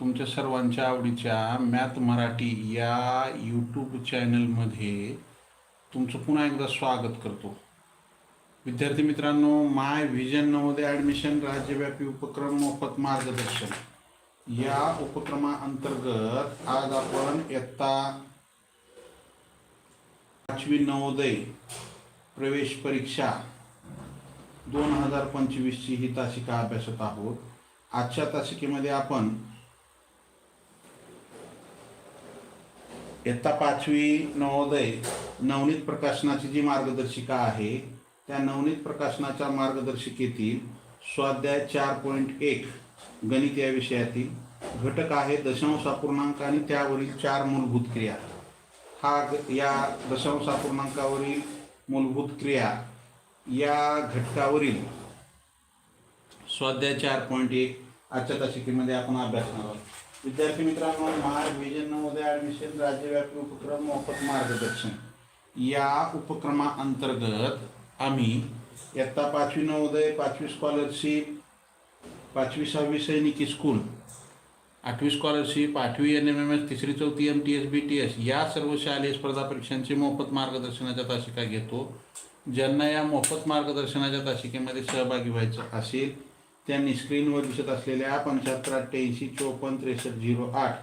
तुमच्या सर्वांच्या आवडीच्या मॅथ मराठी या यूट्यूब चॅनलमध्ये तुमचं पुन्हा एकदा स्वागत करतो. विद्यार्थी मित्रांनो माय व्हिजन नवोदय ॲडमिशन राज्यव्यापी उपक्रम मोफत मार्गदर्शन. या उपक्रमाअंतर्गत आज आपण इयत्ता पाचवी नवोदय प्रवेश परीक्षा दोन हजार पंचवीसची ही तासिका अभ्यासत आहोत. आजच्या तासिकेमध्ये आपण इयत्ता पाचवी नवोदय नवनीत प्रकाशनाची जी मार्गदर्शिका आहे त्या नवनीत प्रकाशनाच्या मार्गदर्शिकेतील स्वाध्याय चार पॉईंट एक गणित या विषयातील घटक आहे दशांश अपूर्णांक आणि त्यावरील चार मूलभूत क्रिया. हा ग- या दशांश अपूर्णांकावरील मूलभूत क्रिया या घटकावरील स्वाध्याय चार पॉईंट एक आजच्या तासिकेमध्ये आपण अभ्यासणार आहोत. विद्यार्थी मित्रांनो महार विजन नवोदय ॲडमिशन राज्यव्यापी उपक्रम मोफत मार्गदर्शन. या उपक्रमाअंतर्गत आम्ही इयत्ता पाचवी नवोदय पाचवी स्कॉलरशिप पाचवी सहावी सैनिकी स्कूल आठवी स्कॉलरशिप आठवी एन एम एम एस तिसरी चौथी M T S B T S या सर्व शालेय स्पर्धा परीक्षांची मोफत मार्गदर्शनाच्या तासिका घेतो. ज्यांना या मोफत मार्गदर्शनाच्या तासिकेमध्ये सहभागी व्हायचं असेल त्यांनी स्क्रीनवर दिसत असलेल्या पंच्याहत्तर अठ्ठ्याऐंशी चोपन्न त्रेसष्ट झिरो आठ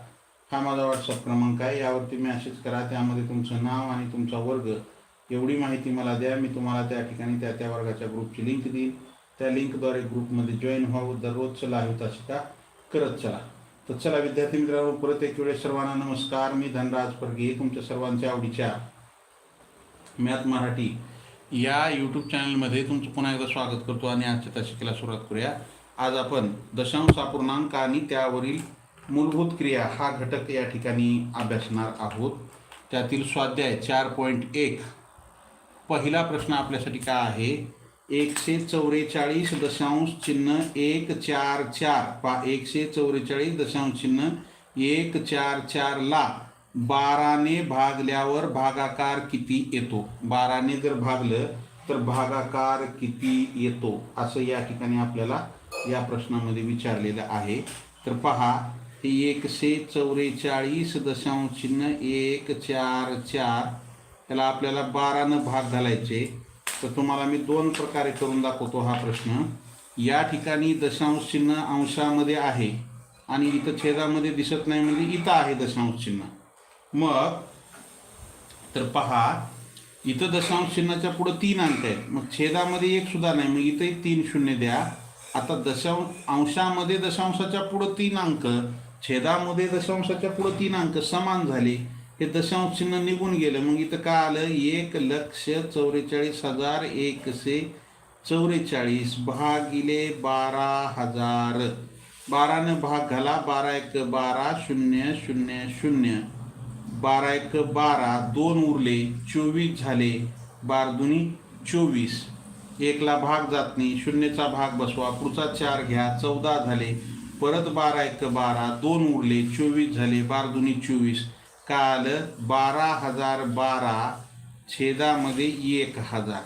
हा माझा व्हॉट्सअप क्रमांक आहे. यावरती मॅसेज करा. त्यामध्ये तुमचं नाव आणि तुमचा वर्ग. एवढी माहिती मला द्या. मी तुम्हाला त्या ठिकाणी त्या त्या वर्गाच्या ग्रुपची लिंक देईन. त्या लिंकद्वारे ग्रुपमध्ये जॉईन व्हावं. दररोजचं लाईव्ह तासिका करत चला. तर चला विद्यार्थी मित्रांनो परत एक वेळेस सर्वांना नमस्कार. मी धनराज परगे तुमच्या सर्वांच्या आवडीच्या मॅथ मराठी या यूट्यूब चॅनलमध्ये तुमचं पुन्हा एकदा स्वागत करतो आणि आजच्या तासिकेला सुरुवात करूया. आज आपण दशांश अपूर्णांक आणि त्यावरील मूलभूत क्रिया हा घटक या ठिकाणी अभ्यासणार आहोत. त्यातील स्वाध्याय चार पॉईंट एक. पहिला प्रश्न आपल्यासाठी काय आहे? एकशे चौवेचाळीस दशांश चिन्ह एक चार चार. पा एकशे चौवेचाळीस दशांश चिन्ह एक चार चारला बाराने भागल्यावर भागाकार किती येतो? बाराने जर भागलं तर भागाकार किती येतो? असं या ठिकाणी आपल्याला या प्रश्नामध्ये विचारलेलं आहे. तर पहा हे एकशे चौवेचाळीस दशांश चिन्ह एक चार चार त्याला आपल्याला बारानं भाग घालायचे. तर तुम्हाला मी दोन प्रकारे करून दाखवतो हा प्रश्न. या ठिकाणी दशांश चिन्ह अंशामध्ये आहे आणि इथं छेदामध्ये दिसत नाही म्हणजे इथं आहे दशांश चिन्ह. मग तर पहा इथं दशांश चिन्हाच्या पुढं तीन अंक आहेत. मग छेदामध्ये एक सुद्धा नाही मग इथंही तीन शून्य द्या. आता दशां अंशामध्ये दशांशाच्या पुढं तीन अंक छेदामध्ये दशांशाच्या पुढं तीन अंक समान झाले. हे दशांश चिन्ह निघून गेलं. मग इथं काय आलं? एक लक्ष चौवेचाळीस हजार एकशे चौवेचाळीस भागिले बारा हजार. बारानं भाग घाला. बारा एक बारा शून्य शून्य शून्य. बारा एक बारा दोन उरले. चोवीस झाले. बार दुनी चोवीस. एकला भाग जात नाही शून्यचा भाग बसवा पुढचा चार घ्या चौदा झाले परत बारा एक बारा दोन उरले चोवीस झाले बार दुनी चोवीस. काल बारा हजार बारा छेदामध्ये एक हजार.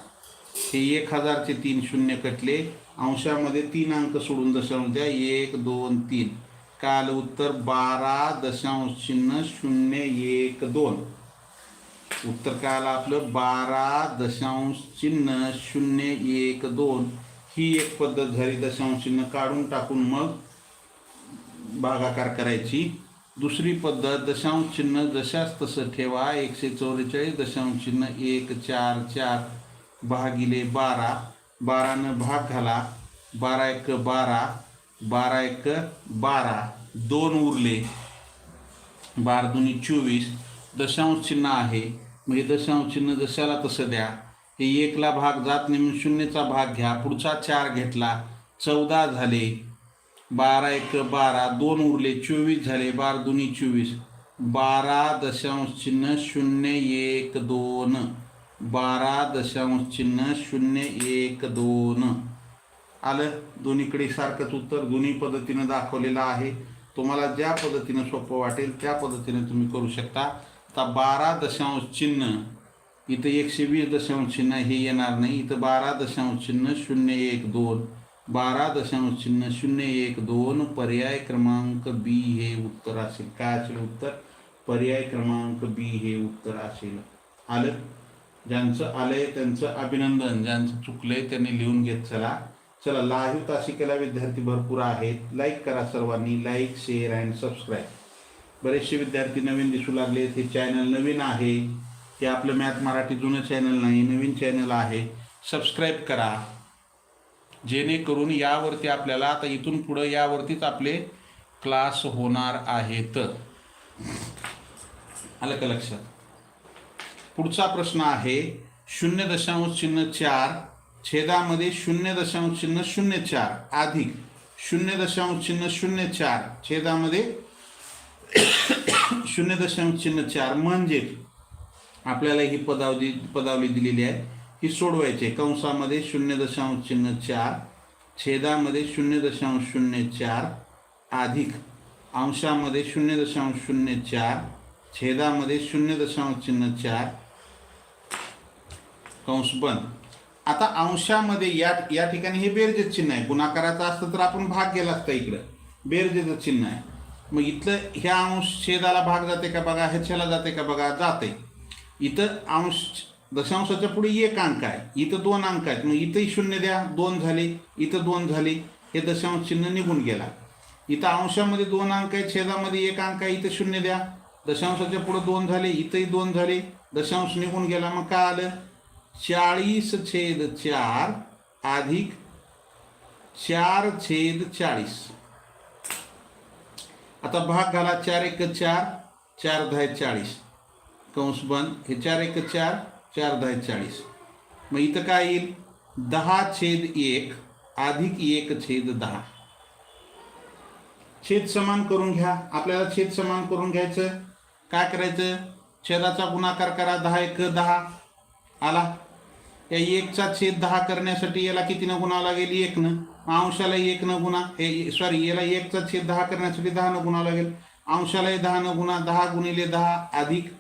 हे एक हजारचे तीन शून्य कटले अंशामध्ये तीन अंक सोडून दशांश द्या एक दोन तीन. काल उत्तर बारा दशांश चिन्ह शून्य एक दोन. उत्तर काय आलं आपलं? बारा दशांश चिन्ह शून्य एक दोन. ही एक पद्धत झाली दशांश चिन्ह काढून टाकून मग भागाकार करायची. दुसरी पद्धत दशांश चिन्ह जशाच तसं ठेवा. एकशे चौवेचाळीस दशांश चिन्ह एक चार चार भागिले बारा. बारानं भाग घाला. बारा एक बारा. बारा एक बारा. दोन उरले. बार दुनी चोवीस. दशांश चिन्ह आहे. मग हे दशांश चिन्ह जशाला तसं द्या हे एकला भाग जात नाही म्हणून शून्यचा भाग घ्या पुढचा चार घेतला चौदा झाले बारा एक बारा दोन उरले चोवीस झाले बार दुनी चोवीस. बारा दशांश चिन्ह शून्य एक दोन. बारा दशांश चिन्ह शून्य एक दोन. आलं? दोन्हीकडे सारखंच उत्तर दोन्ही पद्धतीनं दाखवलेलं आहे. तुम्हाला ज्या पद्धतीनं सोपं वाटेल त्या पद्धतीने तुम्ही करू शकता. आता बारा दशांश चिन्ह इथं एकशे वीस दशांश चिन्ह हे येणार नाही. इथं बारा दशांश चिन्ह शून्य एक दोन बारा दशांश चिन्ह शून्य एक दोन पर्याय क्रमांक बी हे उत्तर असेल. काय असेल उत्तर? पर्याय क्रमांक बी हे उत्तर असेल. आलं? ज्यांचं आलंय त्यांचं अभिनंदन. ज्यांचं चुकलंय त्यांनी लिहून घेत चला. चला लाईव्ह तासिकेला विद्यार्थी भरपूर आहेत. लाईक करा सर्वांनी. Like share and subscribe. बरेचसे विद्यार्थी नवीन दिसू लागले हे चॅनल नवीन आहे. ते आपलं मॅथ मराठी जुनं चॅनल नाही नवीन चॅनल आहे. सबस्क्राईब करा. जेणेकरून यावरती आपल्याला आता इथून पुढं यावरतीच आपले क्लास होणार आहेत. आलं का लक्षात? पुढचा प्रश्न आहे शून्य दशांश चिन्ह चार छेदामध्ये शून्य दशांश चिन्ह शून्य चार अधिक शून्य दशांश चिन्ह शून्य चार छेदामध्ये शून्य दशांश चिन्ह चार म्हणजे आपल्याला ही पदावली पदावली दिलेली आहे. ही सोडवायची आहे. कंसामध्ये शून्य दशांश चिन्ह चार छेदामध्ये शून्य दशांश शून्य चार अधिक अंशामध्ये शून्य दशांश शून्य चार छेदामध्ये शून्य दशांश चिन्ह चार कंस बंद आता अंशामध्ये या या ठिकाणी हे बेरजेच चिन्ह आहे. गुणाकाराचं असतं तर आपण भाग गेला असता इकडं? बेरजेचं चिन्ह आहे. मग इथलं ह्या अंश छेदाला भाग जाते का बघा? ह्याच्याला जाते का बघा? जाते. इथं अंश दशांशाच्या पुढे एक अंक आहे. इथं दोन अंक आहेत. मग इथंही शून्य द्या. दोन झाले. इथं दोन झाले. हे दशांश चिन्ह निघून गेला. इथं अंशामध्ये दोन अंक आहे छेदामध्ये एक अंक आहे. इथं शून्य द्या. दशांशाच्या पुढे दोन झाले. इथंही दोन झाले. दशांश निघून गेला. मग काय आलं? चाळीस छेद चार अधिक चार छेद चाळीस. आता भाग घाला चार एक चार चार दहा चाळीस. कंस बंद हे चार एक चार चार दहा चाळीस. मग इथं काय येईल? दहा छेद एक अधिक एक छेद दहा. छेद समान करून घ्या. आपल्याला छेद समान करून घ्यायचं. काय करायचं? छेदाचा गुणाकार करा दहा एक दहा. आला? या एकचा छेद दहा करण्यासाठी याला कितीनं गुणा लागेल? एकनं. अंशाला एकनं गुणा हे सॉरी याला एकचा छेद दहा करण्यासाठी दहानं गुणा लागेल. अंशालाही न गुणा दहा गुणिले दहा अधिक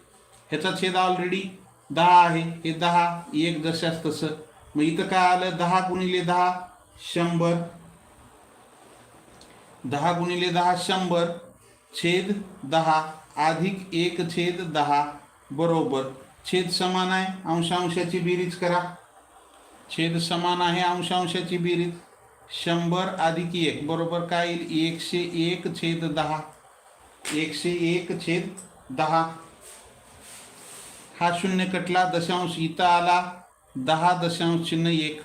ह्याचा छेद ऑलरेडी दहा आहे. हे दहा एक जशाच तसं. मग इथं काय आलं? दहा गुणिले दहा शंभर. दहा गुणिले दहा शंभर. छेद दहा अधिक एक छेद दहा बरोबर. छेद समान आहे अंशांशाची बेरीज करा. छेद समान आहे अंशांशाची बेरीज. शंभर अधिक एक बरोबर काय येईल एकशे एक छेद दहा। एकशे एक छेद दहा। हा शून्य कटला दशांश इथं आला, दहा दशांश चिन्ह एक।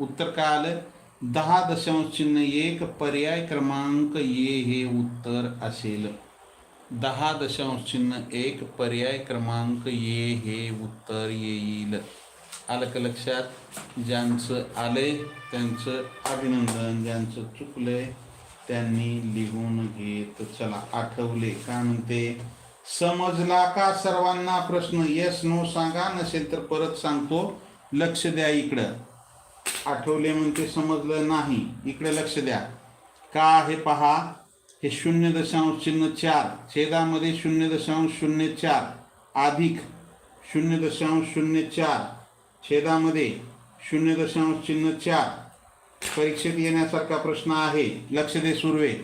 उत्तर काय आलं दहा दशांश चिन्ह एक, पर्याय क्रमांक ये हे उत्तर असेल। दहा दशांश चिन्ह एक, पर्याय क्रमांक ये हे उत्तर येईल। आलं का लक्षात? ज्यांचं आलंय त्यांचं अभिनंदन ज्यांचं चुकलंय त्यांनी लिहून घेत चला. आठवले. काय म्हणते? समजला का सर्वांना प्रश्न? येस नो सांगा. नसेल तर परत सांगतो. लक्ष द्या इकडं. आठवले म्हणते समजलं नाही. इकडे लक्ष द्या. का हे पहा? हे शून्य दशांश चिन्ह चार. छेदामध्ये शून्य दशांश शून्य चार. अधिक शून्य दशांश शून्य चार. छेदामध्ये शून्य दशांश चिन्ह चार परीक्षेत येण्यासारखा प्रश्न आहे. लक्ष दे सुर्वे.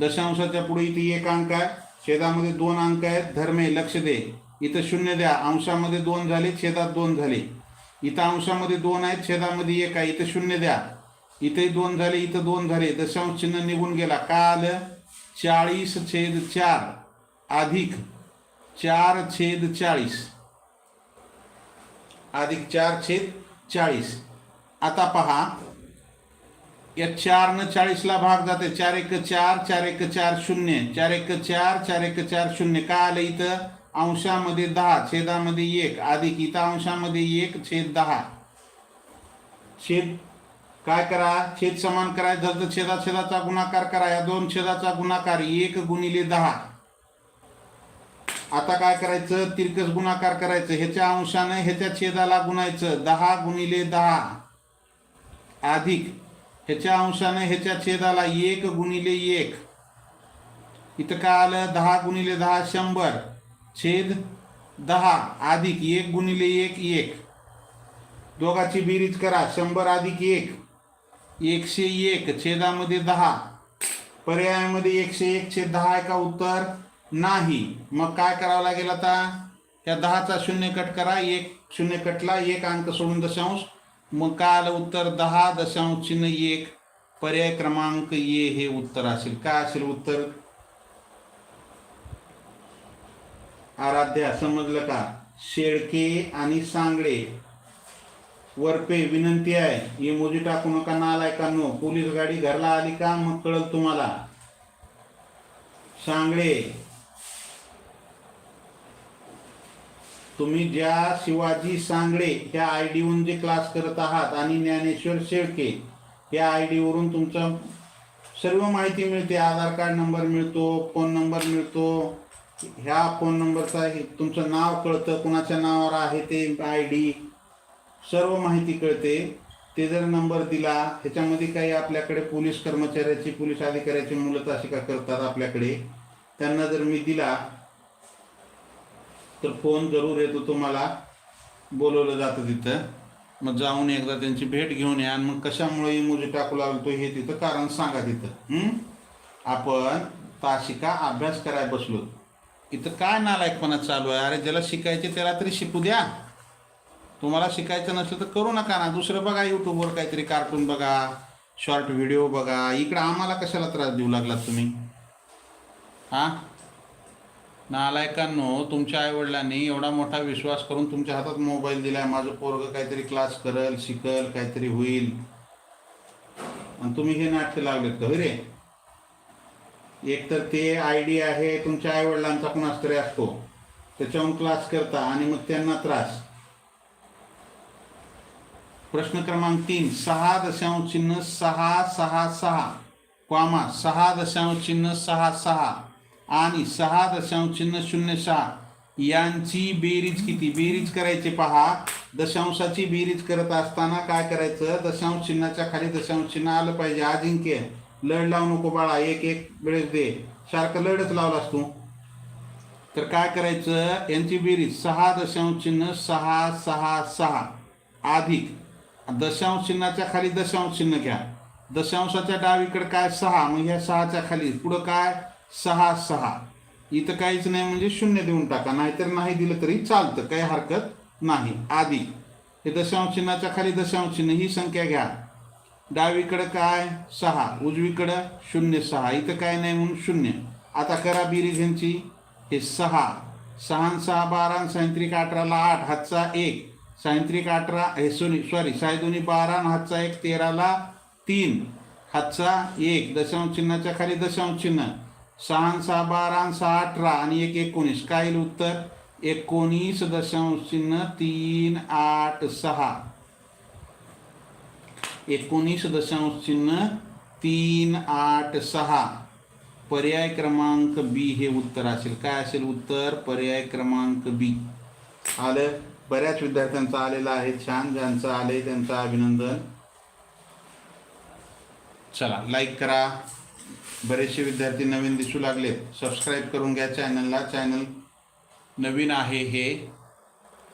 दशांशाच्या पुढे इथे एक अंक आहे. छेदामध्ये दोन अंक आहेत. धर्मे लक्ष दे. इथं शून्य द्या. अंशामध्ये दोन झाले छेदात दोन झाले. इथं अंशामध्ये दोन आहेत छेदामध्ये एक आहे. इथं शून्य द्या. इथेही दोन झाले इथं दोन झाले. दशांश चिन्ह निघून गेला. का आलं चाळीस छेद चार अधिक चार छेद चाळीस. अधिक चार छेद चाळीस. आता पहा. या चारनं चाळीसला भाग जाते. चार एक चार चार एक चार शून्य. चार एक चार चार एक चार शून्य. का आलं इथं? अंशामध्ये दहा छेदामध्ये एक. अधिक इथं अंशामध्ये एक छेद दहा. छेद काय करा? छेद समान करायचं तर छेदा छेदाचा गुणाकार करा. या दोन छेदाचा गुणाकार एक गुणिले दहा. आता काय करायचं? तिरकस गुणाकार करायचं. ह्याच्या अंशानं ह्याच्या छेदाला गुणायचं. दहा गुणिले दहा. अधिक. ह्याच्या अंशानं ह्याच्या छेदाला एक गुणिले एक. इथं काय आलं? दहा गुणिले दहा शंभर. छेद दहा. अधिक एक गुणिले एक एक. दोघाची बेरीज करा. शंभर अधिक एक. एकशे एक. छेदामध्ये दहा. पर्यायामध्ये एकशे एक छेद दहा आहे का उत्तर? नाही. मग काय करावं लागेल आता? या दहाचा शून्य कट करा एक शून्य कटला एक अंक सोडून दशांश. मग काय आलं उत्तर? दहा दशांश चिन्ह एक. पर्याय क्रमांक ये हे उत्तर असेल. काय असेल उत्तर? आराध्या समजलं का? शेळके आणि सांगळे. वरपे विनंती आहे. इमोजी टाकू नका ना आलाय का? नो. पोलीस गाडी घरला आली का? मग कळल तुम्हाला. सांगळे तुम्ही ज्या शिवाजी सांगडे ह्या आय डीवरून जे क्लास करत आहात आणि ज्ञानेश्वर शेळके या आय डीवरून तुमचं सर्व माहिती मिळते आधार कार्ड नंबर मिळतो फोन नंबर मिळतो. ह्या फोन नंबरचा तुमचं नाव कळतं कुणाच्या नावावर आहे ते आय डी सर्व माहिती कळते. ते जर नंबर दिला ह्याच्यामध्ये काही आपल्याकडे पोलीस कर्मचाऱ्याची पोलीस अधिकाऱ्याची मुलं तासिका करतात आपल्याकडे? त्यांना जर मी दिला तर फोन जरूर येतो तुम्हाला. बोलवलं जातं तिथं. मग जाऊन एकदा त्यांची भेट घेऊन या आणि मग कशामुळे इमोजी टाकू लागतो हे तिथं कारण सांगा तिथं. आपण ताशिका अभ्यास करायला बसलो. इथं काय नालायकपणा चालू आहे? अरे ज्याला शिकायचे त्याला तरी शिकू द्या. तुम्हाला शिकायचं नसलं तर करू नका ना. दुसरं बघा यूट्यूबवर काहीतरी कार्टून बघा शॉर्ट व्हिडिओ बघा. इकडं आम्हाला कशाला त्रास देऊ लागलात तुम्ही? हां? नालायकांनो तुमच्या आईवडिलांनी एवढा मोठा विश्वास करून तुमच्या हातात मोबाईल दिलाय माझं पोरग काहीतरी क्लास करल शिकल काहीतरी होईल. आणि तुम्ही हे नाटकं लावलेत का? रे? एक तर ते आय डी आहे तुमच्या आईवडिलांचा कुणाच तरी असतो. त्याच्याहून क्लास करता आणि मग त्यांना त्रास. प्रश्न क्रमांक तीन सहा दशांश चिन्ह सहा सहा सहा क्वामा सहा दशांश चिन्ह सहा सहा. आणि सहा दशांश चिन्ह शून्य सहा. यांची बेरीज किती? बेरीज करायची पहा. दशांशाची बेरीज करत असताना काय करायचं? दशांश चिन्हाच्या खाली दशांश चिन्ह आलं पाहिजे. अजिंक्य लढ लावू नको बाळा. एक एक वेळेस दे. सारखं लढच लावला असतो तर काय करायचं? यांची बेरीज. सहा दशांश चिन्ह सहा सहा सहा. अधिक. दशांश चिन्हाच्या खाली दशांश चिन्ह घ्या. दशांशाच्या डावीकडे काय? सहा. मग ह्या सहाच्या खाली. पुढं काय? सहा सहा. इथं काहीच नाही म्हणजे शून्य देऊन टाका. नाहीतर नाही दिलं तरी चालतं काही हरकत नाही. आधी. हे दशांश चिन्हाच्या खाली दशांश चिन्ह ही संख्या घ्या. डावीकडं काय? सहा. उजवीकडं शून्य सहा. इथं काय नाही म्हणून शून्य. आता करा बेरीज ह्यांची हे सहा. सहा सहा बारा सायंत्रिक अठराला आठ हातचा एक. सायंत्रिक अठरा हे सॉरी सॉरी साय दोन्ही बारा हातचा एक तेराला तीन. हातचा एक. दशांश चिन्हाच्या खाली दशांश चिन्ह. सहा सहा बारा सहा अठरा आणि एक एकोणीस. काय येईल उत्तर? एकोणीस दशांश चिन्ह तीन आठ सहा. एकोणीस दशांश चिन्ह तीन आठ सहा. पर्याय क्रमांक बी हे उत्तर असेल. काय असेल उत्तर? पर्याय क्रमांक बी. आलं? बऱ्याच विद्यार्थ्यांचा आलेला आहे. छान ज्यांचं आलंय त्यांचं अभिनंदन. चला लाईक करा. बरेचसे विद्यार्थी नवीन दिसू लागले. सबस्क्राईब करून घ्या चॅनलला चॅनल नवीन आहे हे.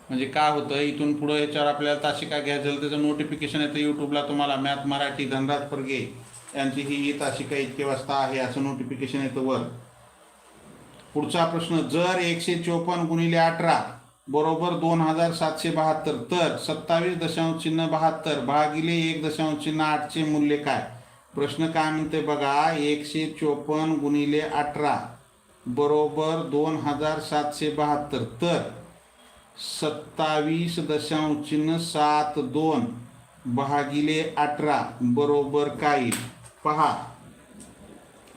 म्हणजे काय होतं? इथून पुढं याच्यावर आपल्याला तासिका घ्यायचं त्याचं नोटिफिकेशन येतं यूट्यूबला तुम्हाला मॅथ मराठी धनराज फरगे यांची ही ही तासिका इतके वाजता आहे असं नोटिफिकेशन येतं वर. पुढचा प्रश्न जर एकशे चोपन्न गुणिले अठरा बरोबर दोन हजार सातशे बहात्तर तर सत्तावीस दशांश चिन्ह बहात्तर भागिले एक दशांश चिन्ह आठचे मूल्य काय? प्रश्न काय म्हणते बघा एकशे चोपन्न गुणिले अठरा बरोबर दोन हजार सातशे बहात्तर. तर सत्तावीस दशांश चिन्ह सात दोन भागिले अठरा बरोबर काय? पहा.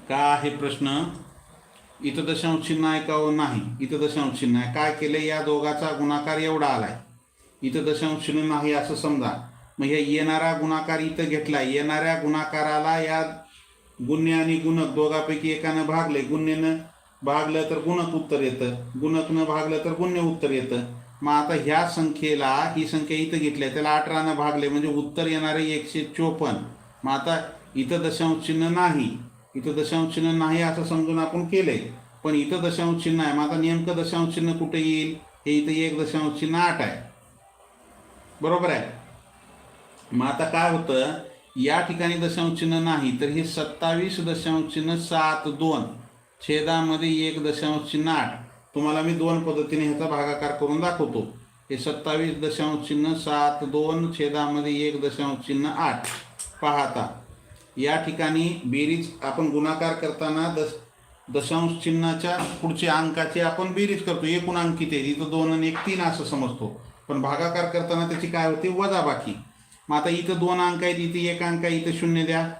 का आहे प्रश्न? इथं दशांश चिन्ह आहे का हो? नाही. इथं दशांश चिन्ह आहे. काय केलं या दोघाचा गुणाकार एवढा आलाय. इथं दशांश चिन्ह नाही असं समजा. मग हे येणारा गुणाकार इथं घेतला. येणाऱ्या गुणाकाराला या गुण्य आणि गुणक दोघापैकी एकानं भागले. गुण्यनं भागलं तर गुणक उत्तर येतं. गुणकनं भागलं तर गुण्य उत्तर येतं. मग आता ह्या संख्येला ही संख्या इथं घेतली. त्याला अठरानं भागले. म्हणजे उत्तर येणारे एकशे चोपन्न. मग आता इथं दशांश चिन्ह नाही. इथं दशांश चिन्ह नाही असं समजून आपण केलंय. पण इथं दशांश चिन्ह आहे. मग आता नेमकं दशांश चिन्ह कुठे येईल? हे इथं एक दशांश चिन्ह आठ आहे. बरोबर आहे? मग आता काय होतं? या ठिकाणी दशांश चिन्ह नाही तर हे सत्तावीस दशांश चिन्ह सात दोन छेदामध्ये एक दशांश चिन्ह आठ. तुम्हाला मी दोन पद्धतीने ह्याचा भागाकार करून दाखवतो. हे सत्तावीस दशांश चिन्ह सात दोन छेदामध्ये एक दशांश चिन्ह आठ पाहता या ठिकाणी बेरीज आपण गुणाकार करताना दश दशांश चिन्हाच्या पुढच्या अंकाचे आपण बेरीज करतो. एकूण अंक किती आहे इथं दोन आणि एक तीन असं समजतो. पण भागाकार करताना त्याची काय होते? वजाबाकी. मग आता इथं दोन अंक आहेत इथे एक अंक आहे इथं शून्य द्या.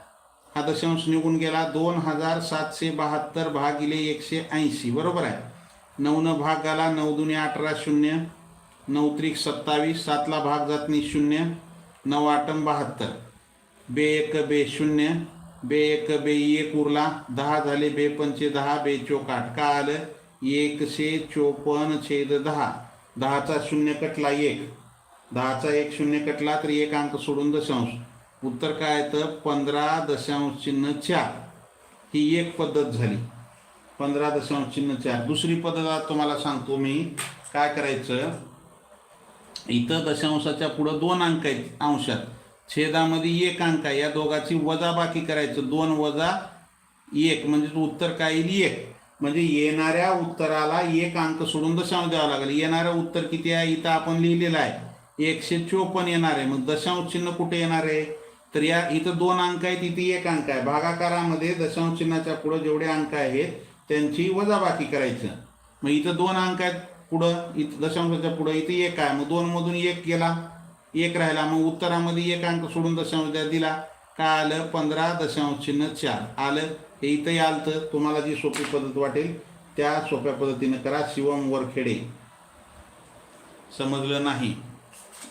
हा दशांश निघून गेला. दोन हजार सातशे बहात्तर भागिले एकशे ऐंशी. बरोबर आहे. नऊनं भाग झाला नऊ दुने अठरा शून्य. नऊ त्रिक सत्तावीस. सातला भाग जात नाही शून्य. नऊ आठम बहात्तर. बे एक बे शून्य. बे एक बे एक उरला. दहा झाले बे पंचे दहा बे चोक का आलं? एकशे चोपन्न छेद दहा. दहाचा शून्य कटला एक. दहाचा एक शून्य कटला तर एक अंक सोडून दशांश. उत्तर काय तर पंधरा दशांश चिन्ह चार. ही एक पद्धत झाली. पंधरा दशांश चिन्ह चार. दुसरी पद्धत आता तुम्हाला सांगतो मी. काय करायचं? इथं दशांशाच्या पुढं दोन अंक आहेत अंशात. छेदामध्ये एक अंक आहे. या दोघाची वजा बाकी करायचं. दोन वजा एक. म्हणजे उत्तर काय येईल एक म्हणजे येणाऱ्या उत्तराला एक अंक सोडून दशांश द्यावा लागेल. येणारं उत्तर किती आहे? इथं आपण लिहिलेलं आहे. एकशे चोपन्न येणार आहे. मग दशांश चिन्ह कुठे येणार आहे? तर या इथं दोन अंक आहेत इथे एक अंक आहे. भागाकारामध्ये दशांश चिन्हाच्या पुढं जेवढे अंक आहेत त्यांची वजाबाकी करायचं. मग इथं दोन अंक आहेत पुढं इथं दशांशाच्या पुढं इथे एक आहे. मग दोन मधून एक गेला एक राहिला. मग उत्तरामध्ये एक अंक सोडून दशांश द्या दिला. काय आलं? पंधरा दशांश चिन्ह चार. आलं? हे इथंही आलं तर तुम्हाला जी सोपी पद्धत वाटेल त्या सोप्या पद्धतीनं करा. शिवम वरखेडे. समजलं नाही.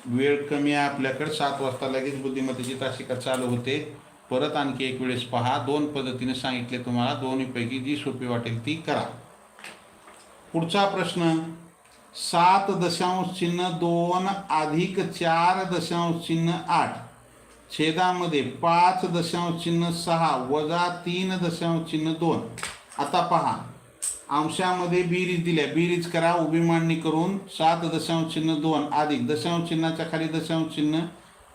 वेळ कमी आहे आपल्याकडे. सात वाजता लगेच बुद्धिमत्तेची तासिका चालू होते. परत आणखी एक वेळेस पहा. दोन पद्धतीने सांगितले तुम्हाला. दोन्हीपैकी जी सोपी वाटेल ती करा. पुढचा प्रश्न. सात दशांश चिन्ह दोन अधिक चार दशांश चिन्ह आठ. छेदामध्ये पाच दशांश चिन्ह सहा वजा तीन दशांश चिन्ह दोन. आता पहा. अंशामध्ये बिरीज दिल्या. बिरीज करा उभी मांडणी करून सात दशांश चिन्ह दोन अधिक दशांश चिन्हाच्या खाली दशांश चिन्ह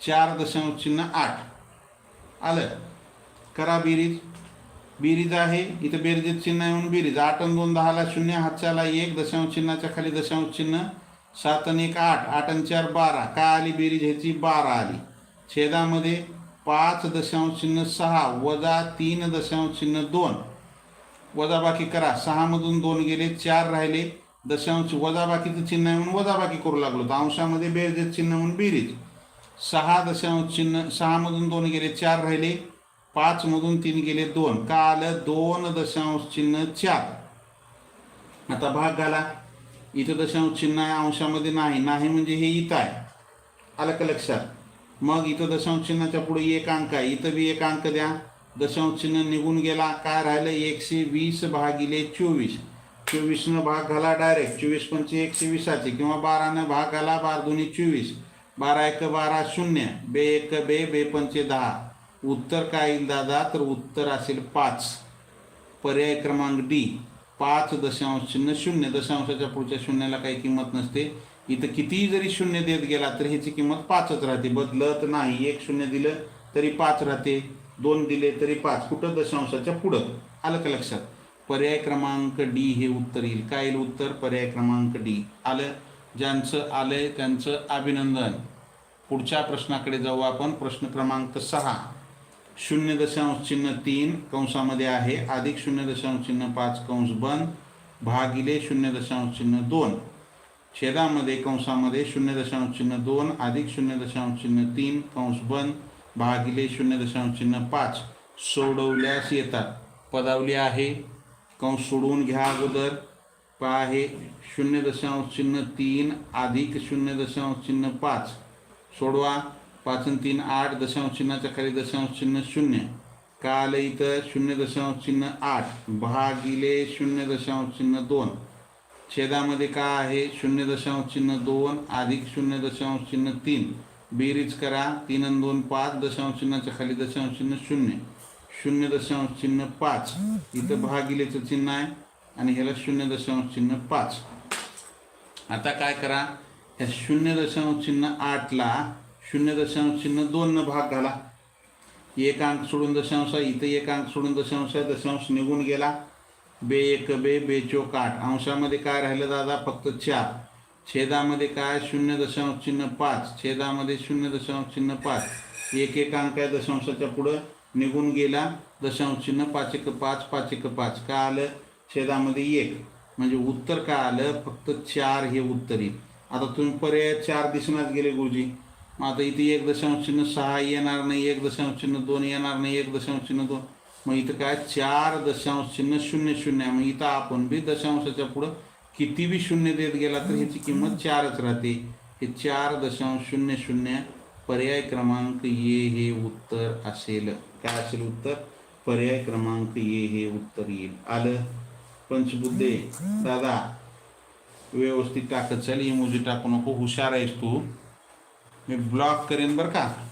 चार दशांश चिन्ह आठ. आलं? करा बिरीज. बिरीज आहे. इथं बेरजेत चिन्ह आहे म्हणून बेरीज. आठ आणि दोन दहाला शून्य हातच्याला एक. दशांश चिन्हाच्या खाली दशांश चिन्ह सात आणि एक आठ. आठ आणि चार बारा. काय आली बेरीज? ह्याची बारा आली. छेदामध्ये पाच दशांश चिन्ह सहा वजा तीन दशांश चिन्ह दोन. वजाबाकी करा. सहामधून दोन गेले चार राहिले. दशांश वजाबाकीचं चिन्ह आहे म्हणून वजाबाकी करू लागलो. तर अंशामध्ये बेरजेत चिन्ह म्हणून बेरीज. सहा दशांश चिन्ह सहामधून दोन गेले चार राहिले. पाचमधून तीन गेले दोन. का आलं दोन दशांश चिन्ह चार. आता भाग घाला. इथं दशांश चिन्ह आहे अंशामध्ये नाही. नाही म्हणजे हे इथं आहे. आलं का लक्षात? मग इथं दशांश चिन्हाच्या पुढे एक अंक आहे. इथं बी एक अंक द्या. दशांश चिन्ह निघून गेला. काय राहिलं? एकशे वीस भागिले चोवीस. चोवीसनं भाग घाला डायरेक्ट चोवीस पंचे एकशे वीसाचे. किंवा बारानं भाग घाला बार दोन्ही चोवीस. बारा एक बारा शून्य. बे एक बे बे पंचे दहा. उत्तर काय येईल दादा? तर उत्तर असेल पाच. पर्याय क्रमांक डी. पाच दशांश चिन्ह शून्य. दशांशाच्या पुढच्या शून्याला काही किंमत नसते. इथं कितीही जरी शून्य देत गेला तर ह्याची किंमत पाचच राहते. बदलत नाही. एक शून्य दिलं तरी पाच राहते. दोन दिले तरी पाच. कुठं? दशांशाच्या पुढं. आलं का लक्षात? पर्याय क्रमांक डी हे उत्तर येईल. काय येईल उत्तर? पर्याय क्रमांक डी आलं. ज्यांचं आलंय त्यांचं अभिनंदन. पुढच्या प्रश्नाकडे जाऊ आपण. प्रश्न क्रमांक सहा. शून्य दशांश चिन्ह तीन कंसामध्ये आहे. अधिक शून्य दशांश चिन्ह पाच कंस बंद भागिले शून्य दशांश चिन्ह दोन. छेदामध्ये कंसामध्ये शून्य दशांश चिन्ह दोन. अधिक शून्य दशांश चिन्ह तीन कंस बंद भागिले शून्य दशांश चिन्ह पाच. सोडवल्यास येतात. पदावली आहे. कंस सोडवून घ्या अगोदर. पा आहे शून्य दशांश चिन्ह तीन अधिक शून्य दशांश चिन्ह पाच. सोडवा. पाच आणि तीन आठ. दशांश चिन्हाच्या खाली दशांश चिन्ह शून्य. का आलं इथं शून्य दशांश चिन्ह आठ. भागिले शून्य दशांश चिन्ह दोन. छेदामध्ये का आहे? शून्य दशांश चिन्ह दोन अधिक शून्य दशांश चिन्ह तीन. बेरीज करा तीन आणि दोन पाच दशांश चिन्हाच्या खाली दशांश चिन्ह शून्य. शून्य दशांश चिन्ह पाच. इथं भागिलेचं चिन्ह आहे आणि ह्याला शून्य दशांश चिन्ह पाच. आता काय करा ह्या शून्य दशांश चिन्ह आठला शून्य दशांश चिन्ह दोननं भाग घाला. एक अंक सोडून दशांश आहे इथं एक अंक सोडून दशांश आहे दशांश निघून गेला. बे एक बे बे चोक आठ. अंशामध्ये काय राहिलं दादा? फक्त चार. छेदामध्ये काय? शून्य दशांश चिन्ह पाच. छेदामध्ये शून्य दशांश चिन्ह पाच. एक एक अंक आहे दशांशाच्या पुढं निघून गेला. दशांश चिन्ह पाच एक पाच पाच एक पाच. काय आलं? छेदामध्ये एक. म्हणजे उत्तर काय आलं? फक्त चार हे उत्तर. येईल आता तुम्ही पर्याय चार दिसण्यात गेले गुरुजी. मग आता इथे एक दशांश चिन्ह सहा येणार नाही एक दशांश चिन्ह दोन येणार नाही एक दशांश चिन्ह दोन. मग इथं काय? चार दशांश चिन्ह शून्य शून्य आहे. मग इथं आपण बी दशांशाच्या पुढं किती बी शून्य देत गेला तर ह्याची किंमत चारच राहते. हे चार दशांश शून्य शून्य पर्याय क्रमांक ये हे उत्तर असेल. काय असेल उत्तर? पर्याय क्रमांक ये हे उत्तर येईल. आलं? पंचबुद्धे दादा व्यवस्थित टाकत चल इमोजी टाकू नको. हुशार आहेस तू. मी ब्लॉक करेन बरं का?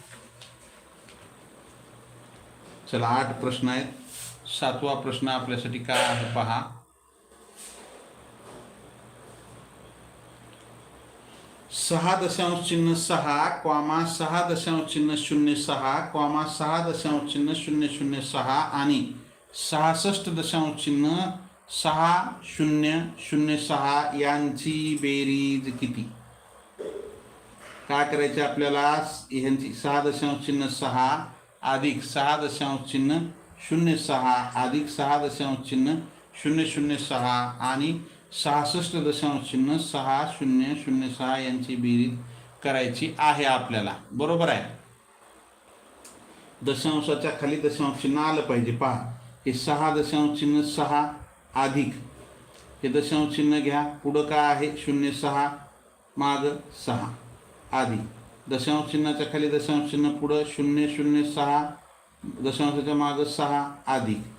चला आठ प्रश्न आहेत. सातवा प्रश्न आपल्यासाठी काय आहे? पहा. सहा दशांश चिन्ह सहा क्वामा सहा दशांश चिन्ह शून्य सहा क्वामा सहा दशांश चिन्ह शून्य शून्य सहा आणि सहासष्ट दशांश चिन्ह सहा शून्य शून्य सहा यांची बेरीज किती? काय करायचे आपल्याला? ह्यांची सहा दशांश चिन्ह सहा अधिक सहा दशांश चिन्ह शून्य सहा अधिक सहा दशांश चिन्ह शून्य शून्य सहा आणि सहासष्ट दशांश चिन्ह सहा शून्य शून्य सहा यांची बेरीज करायची आहे आपल्याला. बरोबर आहे? दशांशाच्या खाली दशांश चिन्ह आलं पाहिजे. पहा हे सहा दशांश चिन्ह सहा अधिक. हे दशांश चिन्ह घ्या. पुढं काय आहे? शून्य सहा माग सहा आधी. दशांश चिन्हाच्या खाली दशांश चिन्ह पुढं शून्य शून्य सहा दशांशाच्या मागं सहा अधिक.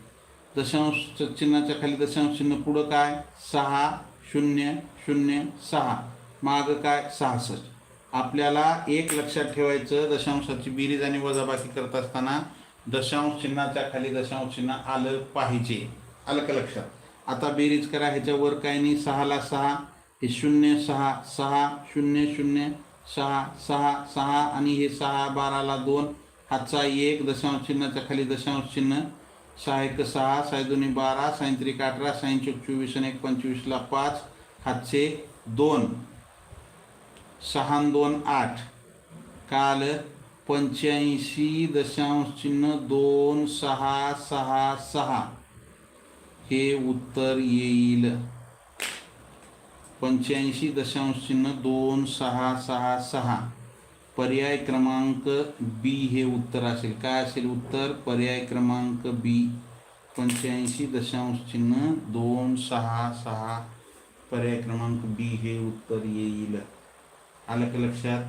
दशांश चिन्हाच्या खाली दशांश चिन्ह पुढं काय? सहा शून्य शून्य सहा. मागं काय? सहासष्ट. आपल्याला एक लक्षात ठेवायचं दशांशाची बेरीज आणि वजाबाकी करत असताना दशांश चिन्हाच्या खाली दशांश चिन्ह आलं पाहिजे. आलं का लक्षात? आता बेरीज करा ह्याच्यावर काय नाही? सहाला सहा हे शून्य सहा सहा शून्य शून्य सहा सहा सहा आणि हे सहा बाराला दोन. हातचा एक दशांश चिन्हाच्या खाली दशांश चिन्ह सहा एक सहा साय दोन्ही बारा साईन त्रिक अठरा साईन चौक चोवीस आणि एक पंचवीसला पाच हातचे दोन. सहा दोन आठ. काल पंच्याऐंशी दशांश चिन्ह दोन सहा सहा सहा. हे उत्तर येईल. पंच्याऐंशी दशांश चिन्ह दोन सहा सहा सहा. पर्याय क्रमांक बी हे उत्तर असेल. काय असेल उत्तर? पर्याय क्रमांक बी. पंच्याऐंशी दशांश चिन्ह दोन सहा सहा. पर्याय क्रमांक बी हे उत्तर येईल. आलं का लक्षात?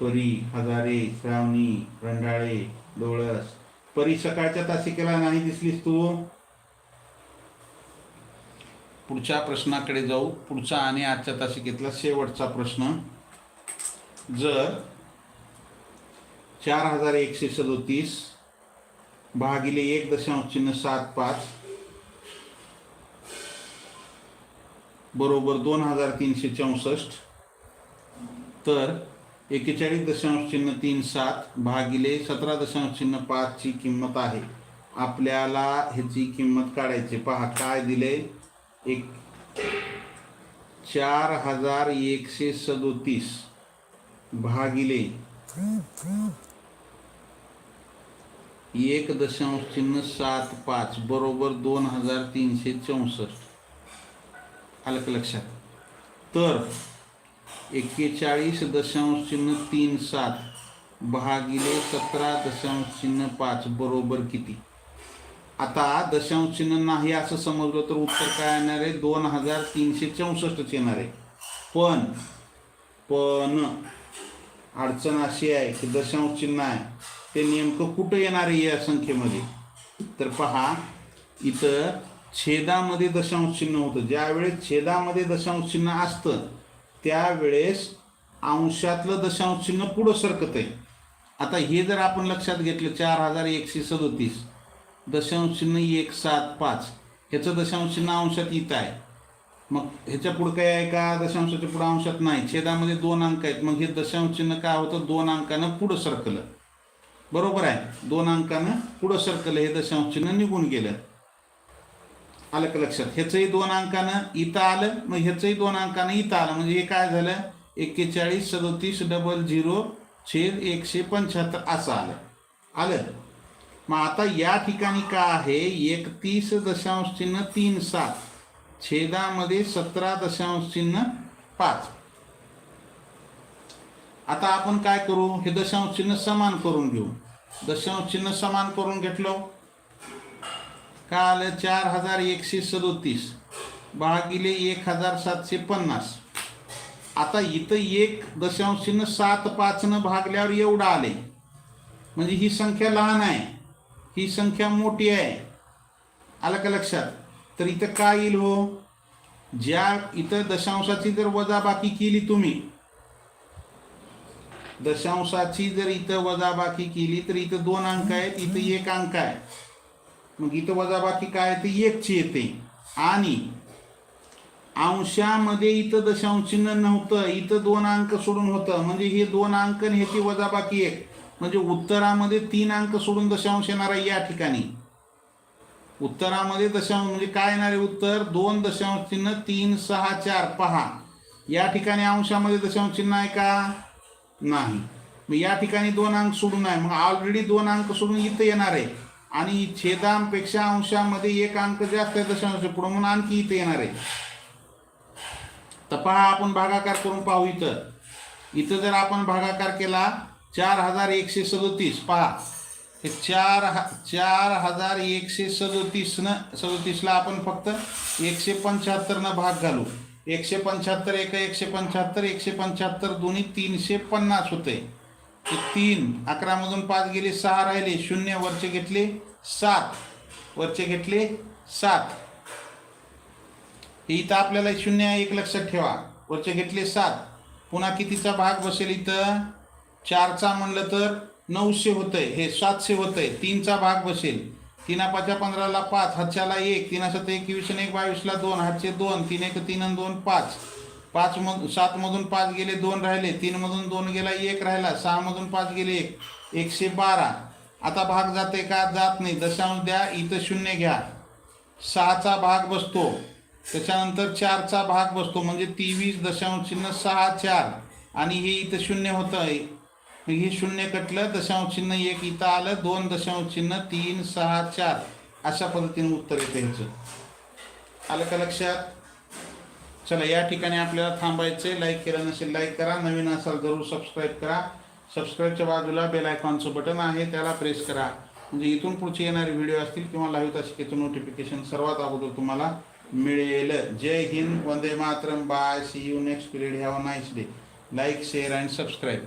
परी हजारे श्रावणी रंडाळे डोळस. परी सकाळच्या तासिकेला नाही दिसलीस तू? पुढच्या प्रश्नाकडे जाऊ. पुढचा आणि आजच्या तासिकेतला शेवटचा प्रश्न. जर चार हजार एकशे सदोतीस भागिले एक दशांश चिन्ह सात पाच बरोबर दोन हजार तीनशे चौसष्ट तर एकेचाळीस दशांश चिन्ह तीन सात भागिले सतरा दशांश चिन्ह पाचची किंमत आहे. आपल्याला ह्याची किंमत काढायची. पहा काय दिले? एक चार हजार एकशे सदोतीस. भागिले. एक दशांश चिन्ह सात पाच बरोबर दोन हजार तीनशे चौसष्ट. आलं का लक्षात? तर एक्केचाळीस दशांश चिन्ह तीन सात भागिले सतरा दशांश चिन्ह पाच बरोबर किती? आता दशांश चिन्ह नाही असं समजलं तर उत्तर काय येणार आहे? दोन हजार तीनशे चौसष्टच येणार आहे. पण पण अडचण अशी आहे की दशांश चिन्ह आहे. ते नेमकं कुठं येणार आहे या संख्येमध्ये? तर पहा इथं छेदामध्ये दशांश चिन्ह होतं. ज्यावेळेस छेदामध्ये दशांश चिन्ह असतं त्यावेळेस अंशातलं दशांश चिन्ह पुढं सरकत आहे. आता हे जर आपण लक्षात घेतलं चार हजार एकशे सदोतीस. दशांश चिन्ह एक सात पाच. ह्याचं दशांश चिन्ह अंशात इथं आहे. मग ह्याच्या पुढं काय आहे का? दशांशाच्या पुढं अंशात नाही. छेदामध्ये दोन अंक आहेत. मग हे दशांश चिन्ह काय होतं? दोन अंकानं पुढं सरकलं. बरोबर आहे? दोन अंकानं पुढं सरकलं. हे दशांश चिन्ह निघून गेलं. आलं का लक्षात? ह्याचंही दोन अंकानं इथं आलं. मग ह्याचंही दोन अंकानं इथं आलं. म्हणजे हे काय झालं? एक्केचाळीस सदोतीस डबल झिरो छेद एकशे पंच्याहत्तर असं आलं. आलं? मग आता या ठिकाणी काय आहे? एकतीस दशांश चिन्ह तीन सात. छेदामध्ये सतरा दशांश चिन्ह पाच. आता आपण काय करू? हे दशांश चिन्ह समान करून घेऊ. दशांश चिन्ह समान करून घेतलो. का आलं? चार हजार एकशे सदोतीस. भागिले एक हजार सातशे पन्नास. आता इथं एक दशांश चिन्ह सात पाचनं भागल्यावर एवढं आले. म्हणजे ही संख्या लहान आहे. ही संख्या मोठी आहे. आलं का लक्षात? तर इथं काय येईल हो? ज्या इथं दशांशाची जर वजाबाकी केली तुम्ही दशांशाची जर इथं वजाबाकी केली तर इथं दोन अंक आहेत इथं एक अंक आहे. मग इथं वजाबाकी काय आहे? ते एकची येते. आणि अंशामध्ये इथं दशांश चिन्ह नव्हतं इथं दोन अंक सोडून होतं. म्हणजे हे दोन अंक आणि ह्याची वजाबाकी एक. म्हणजे उत्तरामध्ये तीन अंक सोडून दशांश येणार आहे या ठिकाणी. उत्तरामध्ये दशांश म्हणजे काय येणार आहे उत्तर? दोन दशांश चिन्ह तीन सहा चार पहा. या ठिकाणी अंशामध्ये दशांश चिन्ह आहे का? नाही. मग या ठिकाणी दोन अंक सोडून आहे. मग ऑलरेडी दोन अंक सोडून इथं येणार आहे. आणि छेदांपेक्षा अंशामध्ये एक अंक जास्त आहे दशांश पुढे म्हणून आणखी इथं येणार आहे. तर पहा आपण भागाकार करून पाहू इथं. इथं जर आपण भागाकार केला चार हजार एकशे सदतीस पहा. हे चार ह चार हजार एकशे सदोतीसनं सदोतीसला आपण फक्त एकशे पंच्याहत्तरनं भाग घालू. एकशे पंच्याहत्तर एक एकशे पंच्याहत्तर एकशे पंच्याहत्तर दोन्ही तीनशे पन्नास होते. ते तीन अकरामधून पाच गेले सहा राहिले शून्य वरचे घेतले सात. वरचे घेतले सात. हे इथं आपल्याला शून्य एक लक्षात ठेवा. वरचे घेतले सात. पुन्हा कितीचा भाग बसेल इथं? चारचा म्हणलं तर नऊशे होतंय हे सातशे होतंय तीनचा भाग बसेल. तीना पाच्या पंधराला पाच हातच्याला एक तीन सात एकवीस आणि एक बावीसला दोन हातचे दोन तीन एक तीन आणि दोन पाच. पाच मग सातमधून पाच गेले दोन राहिले तीनमधून दोन गेला एक राहिला सहामधून पाच गेले एक. एकशे बारा. आता भाग जाते का? जात नाही. दशांश द्या इथं शून्य घ्या. सहाचा भाग बसतो. त्याच्यानंतर चारचा भाग बसतो. म्हणजे तेवीस दशांश चिन्ह सहा चार. आणि हे इथं शून्य होतं हे शून्य कटलं दशांश चिन्ह एक इथं आलं दोन दशांश चिन्ह तीन सहा चार. अशा पद्धतीने उत्तर येतं ह्याचं. आलं का लक्षात? चला या ठिकाणी आपल्याला थांबायचं लाईक केलं नसेल लाईक करा. नवीन असाल जरूर सबस्क्राईब करा. सबस्क्राईबच्या बाजूला बेल आयकॉनचं बटन आहे त्याला प्रेस करा. म्हणजे इथून पुढचे येणारे व्हिडिओ असतील किंवा लाईव्ह तासिकेचं नोटिफिकेशन सर्वात अगोदर तुम्हाला मिळेल. जय हिंद वंदे Mataram. Bye see you next period have a nice day like share and subscribe